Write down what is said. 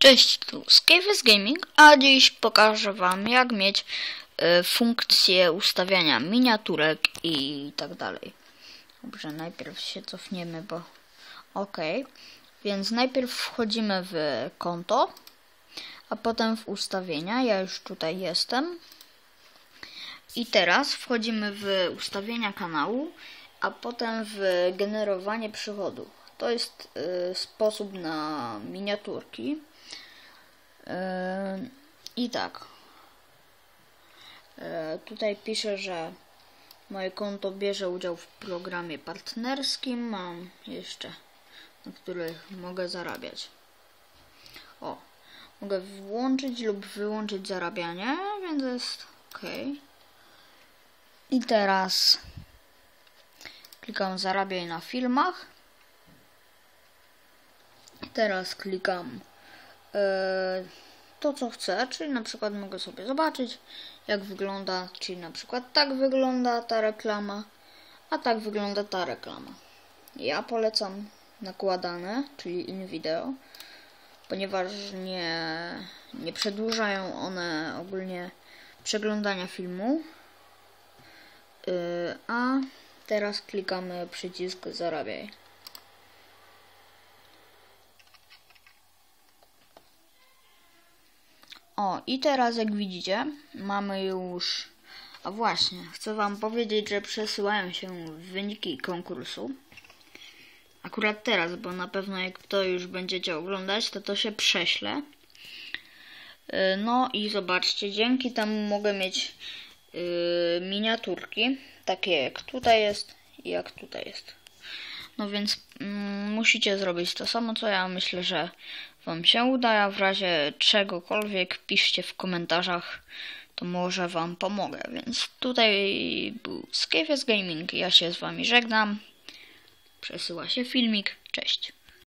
Cześć, tu Skyfes Gaming, a dziś pokażę Wam jak mieć y, funkcję ustawiania miniaturek i tak dalej. Dobrze, najpierw się cofniemy, bo ok. Więc najpierw wchodzimy w konto, a potem w ustawienia. Ja już tutaj jestem. I teraz wchodzimy w ustawienia kanału, a potem w generowanie przychodu. To jest y, sposób na miniaturki. I tak. Tutaj piszę, że moje konto bierze udział w programie partnerskim. Mam jeszcze, na których mogę zarabiać. O, mogę włączyć lub wyłączyć zarabianie, więc jest ok. I teraz klikam zarabiaj na filmach. Teraz klikam E, to, co chcę, czyli na przykład mogę sobie zobaczyć, jak wygląda, czyli na przykład tak wygląda ta reklama, a tak wygląda ta reklama. Ja polecam nakładane, czyli in video, ponieważ nie, nie przedłużają one ogólnie przeglądania filmu. Yy, a teraz klikamy przycisk zarabiaj. O, i teraz jak widzicie, mamy już... A właśnie, chcę wam powiedzieć, że przesyłają się wyniki konkursu. Akurat teraz, bo na pewno jak to już będziecie oglądać, to to się prześle. Y, no i zobaczcie, dzięki temu mogę mieć yy, miniaturki, takie jak tutaj jest i jak tutaj jest. No więc mm, musicie zrobić to samo co ja. Myślę, że Wam się uda, a w razie czegokolwiek piszcie w komentarzach, to może Wam pomogę. Więc tutaj był Scafies Gaming. Ja się z Wami żegnam. Przesyła się filmik. Cześć.